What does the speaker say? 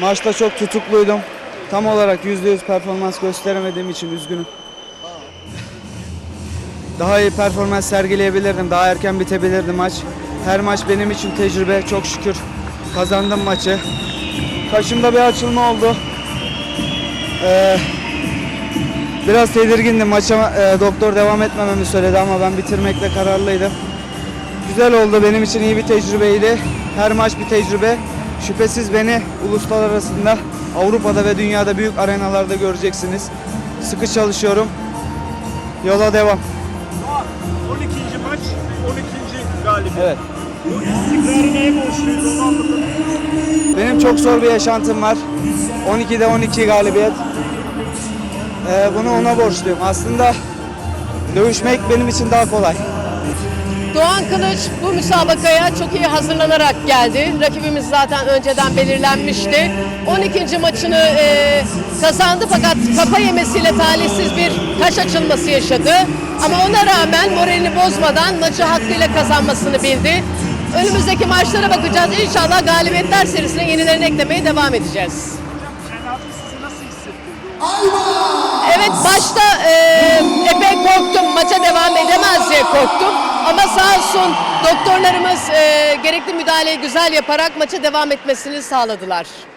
Maçta çok tutukluydum. Tam olarak %100 performans gösteremediğim için üzgünüm. Daha iyi performans sergileyebilirdim. Daha erken bitebilirdi maç. Her maç benim için tecrübe. Çok şükür kazandım maçı. Kaşımda bir açılma oldu. Ee, biraz tedirgindim. Maça e, doktor devam etmememi söyledi ama ben bitirmekle kararlıydım. Güzel oldu. Benim için iyi bir tecrübeydi. Her maç bir tecrübe. Şüphesiz beni uluslararasında Avrupa'da ve dünyada büyük arenalarda göreceksiniz. Sıkı çalışıyorum. Yola devam. 12. maç, 12. galibiyet. Evet. Bu istikrarı neye borçluyuz. Benim çok zor bir yaşantım var. 12'de 12 galibiyet. Ee, bunu ona borçluyum. Aslında dövüşmek benim için daha kolay. Doğan Kılıç bu müsabakaya çok iyi hazırlanarak geldi. Rakibimiz zaten önceden belirlenmişti. 12. maçını e, kazandı fakat kafa yemesiyle talihsiz bir kaş açılması yaşadı. Ama ona rağmen moralini bozmadan maçı hakkıyla kazanmasını bildi. Önümüzdeki maçlara bakacağız. İnşallah galibiyetler serisine yenilerini eklemeye devam edeceğiz. Evet başta e, epey korktum. Maça devam edemez diye korktum. Olsun doktorlarımız e, gerekli müdahaleyi güzel yaparak maça devam etmesini sağladılar.